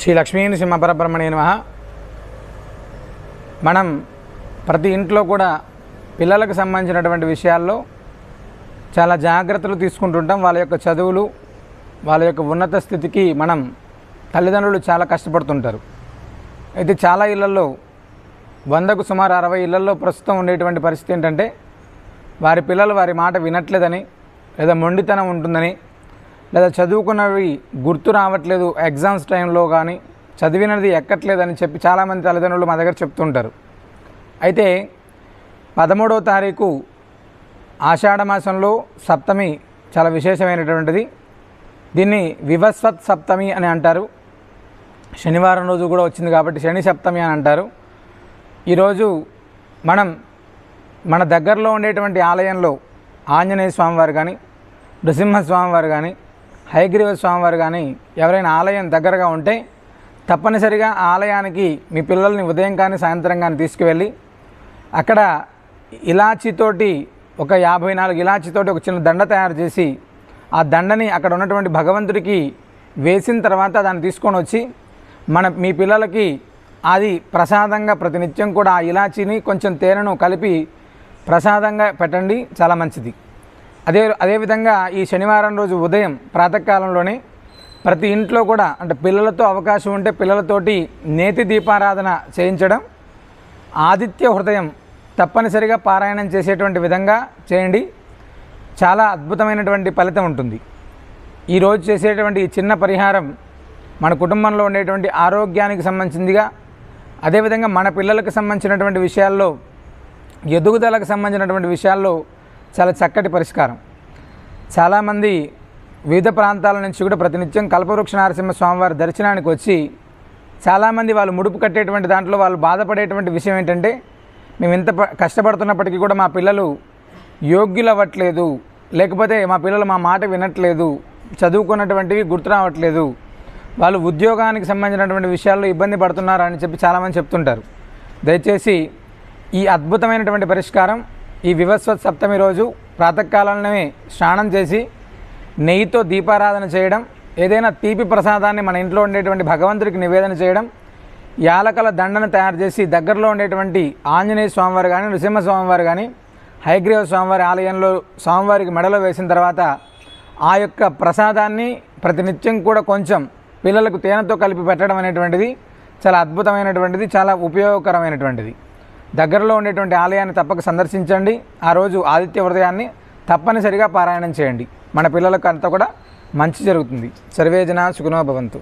శ్రీ లక్ష్మీ సింహ పరబ్రహ్మణే నమ. మనం ప్రతి ఇంట్లో కూడా పిల్లలకు సంబంధించినటువంటి విషయాల్లో చాలా జాగ్రత్తలు తీసుకుంటుంటాం. వాళ్ళ యొక్క చదువులు వాళ్ళ యొక్క ఉన్నత స్థితికి మనం తల్లిదండ్రులు చాలా కష్టపడుతుంటారు. అయితే చాలా ఇళ్ళలో వందకు సుమారు అరవై ఇళ్ళలో ప్రస్తుతం ఉండేటువంటి పరిస్థితి ఏంటంటే వారి పిల్లలు వారి మాట వినట్లేదని లేదా మొండితనం ఉంటుందని లేదా చదువుకున్నవి గుర్తు రావట్లేదు ఎగ్జామ్స్ టైంలో కానీ చదివినది ఎక్కట్లేదని చెప్పి చాలామంది తల్లిదండ్రులు మా దగ్గర చెప్తుంటారు. అయితే పదమూడవ తారీఖు ఆషాఢ మాసంలో సప్తమి చాలా విశేషమైనటువంటిది. దీన్ని వివస్వత్ సప్తమి అని అంటారు. శనివారం రోజు కూడా వచ్చింది కాబట్టి శని సప్తమి అని అంటారు. ఈరోజు మనం మన దగ్గరలో ఉండేటువంటి ఆలయంలో ఆంజనేయ స్వామివారు కానీ నృసింహస్వామివారు కానీ హయగ్రీవ స్వామివారు కానీ ఎవరైనా ఆలయం దగ్గరగా ఉంటే తప్పనిసరిగా ఆలయానికి మీ పిల్లల్ని ఉదయం కానీ సాయంత్రం కానీ తీసుకువెళ్ళి అక్కడ ఇలాచీతోటి ఒక యాభై నాలుగు ఇలాచీతోటి ఒక చిన్న దండ తయారు చేసి ఆ దండని అక్కడ ఉన్నటువంటి భగవంతుడికి వేసిన తర్వాత దాన్ని తీసుకొని వచ్చి మన మీ పిల్లలకి అది ప్రసాదంగా ప్రతినిత్యం కూడా ఆ ఇలాచీని కొంచెం తేనెను కలిపి ప్రసాదంగా పెట్టండి చాలా మంచిది. అదే అదేవిధంగా ఈ శనివారం రోజు ఉదయం ప్రాతకాలంలోనే ప్రతి ఇంట్లో కూడా అంటే పిల్లలతో అవకాశం ఉంటే పిల్లలతోటి నేతి దీపారాధన చేయించడం ఆదిత్య హృదయం తప్పనిసరిగా పారాయణం చేసేటువంటి విధంగా చేయండి. చాలా అద్భుతమైనటువంటి ఫలితం ఉంటుంది. ఈరోజు చేసేటువంటి ఈ చిన్న పరిహారం మన కుటుంబంలో ఉండేటువంటి ఆరోగ్యానికి సంబంధించిందిగా అదేవిధంగా మన పిల్లలకు సంబంధించినటువంటి విషయాల్లో ఎదుగుదలకు సంబంధించినటువంటి విషయాల్లో చాలా చక్కటి పరిష్కారం. చాలామంది వివిధ ప్రాంతాల నుంచి కూడా ప్రతినిత్యం కల్పవృక్ష నరసింహ స్వామివారి దర్శనానికి వచ్చి చాలామంది వాళ్ళు ముడుపు కట్టేటువంటి దాంట్లో వాళ్ళు బాధపడేటువంటి విషయం ఏంటంటే మేము ఇంత కష్టపడుతున్నప్పటికీ కూడా మా పిల్లలు యోగ్యులు అవ్వట్లేదు లేకపోతే మా పిల్లలు మా మాట వినట్లేదు చదువుకున్నటువంటివి గుర్తు రావట్లేదు వాళ్ళు ఉద్యోగానికి సంబంధించినటువంటి విషయాల్లో ఇబ్బంది పడుతున్నారు అని చెప్పి చాలామంది చెప్తుంటారు. దయచేసి ఈ అద్భుతమైనటువంటి పరిష్కారం ఈ వివస్వత్ సప్తమి రోజు ప్రాతకాలంలోనే స్నానం చేసి నెయ్యితో దీపారాధన చేయడం ఏదైనా తీపి ప్రసాదాన్ని మన ఇంట్లో ఉండేటువంటి భగవంతుడికి నివేదన చేయడం యాలకల దండను తయారు చేసి దగ్గరలో ఉండేటువంటి ఆంజనేయ స్వామివారు కానీ నృసింహ స్వామివారు కానీ హైగ్రీవ స్వామివారి ఆలయంలో స్వామివారికి మెడలో వేసిన తర్వాత ఆ యొక్క ప్రసాదాన్ని ప్రతినిత్యం కూడా కొంచెం పిల్లలకు తేనెతో కలిపి పెట్టడం అనేటువంటిది చాలా అద్భుతమైనటువంటిది చాలా ఉపయోగకరమైనటువంటిది. దగ్గరలో ఉండేటువంటి ఆలయాన్ని తప్పక సందర్శించండి. ఆ రోజు ఆదిత్య హృదయాన్ని తప్పనిసరిగా పారాయణం చేయండి. మన పిల్లలకు అంతా కూడా మంచి జరుగుతుంది. సర్వేజన సుఖనో భవంతు.